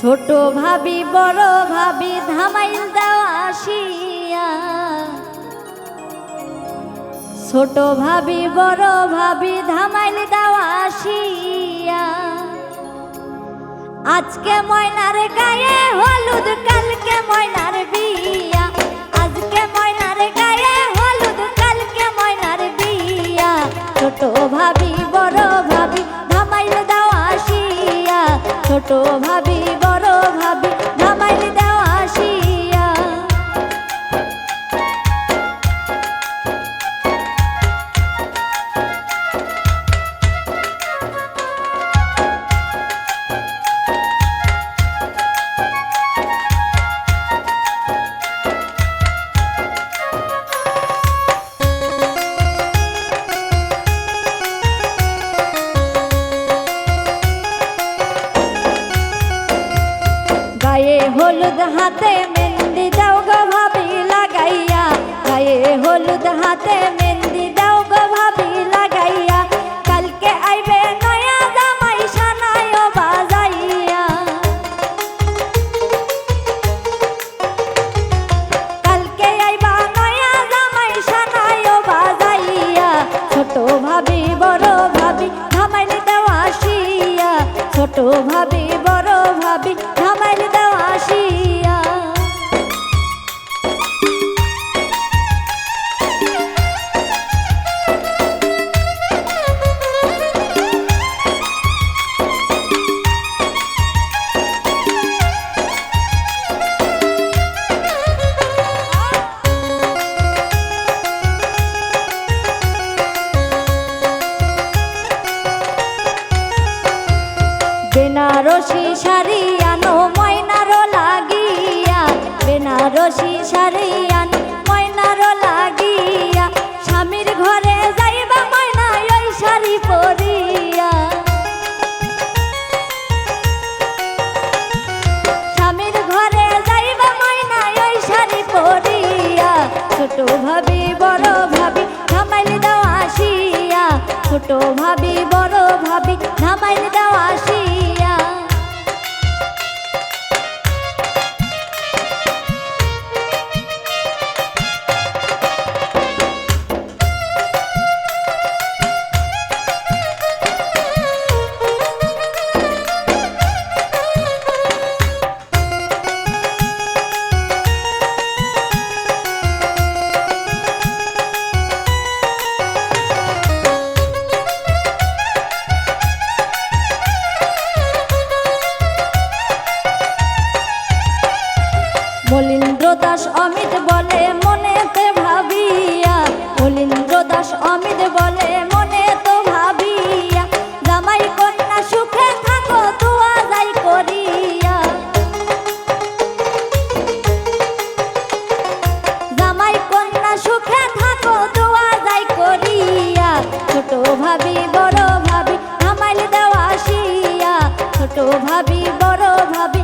ছোট ভাবি, বড় ভাবি, ধামাইল আসিয়া। ছোট ভাবি, বড় ভাবি, ধামাইল আসিয়া। আজকে ময়নার গায়ে হলুদ, কালকে ময়নার বিয়া। আজকে ময়নার গায়ে হলুদ, কালকে ময়নার বিয়া। ছোট ভাবি, বড় ভাবি, ধামাইল আসিয়া। ছোট ভাবি ভাবি হলুদ হাতে মেহেন্দি দাও গো ভাবি লাগাইয়া। গায়ে হলুদ হাতে মেহেন্দি দাও গো ভাবি লাগাইয়া। কালকে আইবে নয়া জামাই সানায় বাজাইয়া। কালকে আইবা নয়া জামাই সানায় বাজাইয়া। ছোট ভাবি, বড় ভাবি ধামাইল দেওয়া আসিয়া। ছোট ভাবি বেনারসি শাড়ি আনো ময়নারো লাগিয়া। বেনারসি শাড়ি আনো ময়নারো লাগিয়া। স্বামীর ঘরে যাইবা ময়না ওই শাড়ি পরিয়া। স্বামীর ঘরে যাইবা ময়না ওই শাড়ি পরিয়া। ছোট ভাবি, বড় ভাবি, ধামাইল দেওয়া আসিয়া। ছোট ভাবি, বড় ভাবি, ধামাইল দেওয়া আসিয়া। মলিন্দ্র দাস অমিত বলে, মনেতে ভাবিয়া। মলিন্দ্র দাস অমিত বলে মনে তো ভাবিয়া। জামাই কন্যা সুখে থাকো তুয়া যাই করিয়া। জামাই কন্যা সুখে থাকো, দোয়া যাই করিয়া। ছোট ভাবি, বড় ভাবি থামাইল দেওয়া আসিয়া। ছোট ভাবি, বড় ভাবি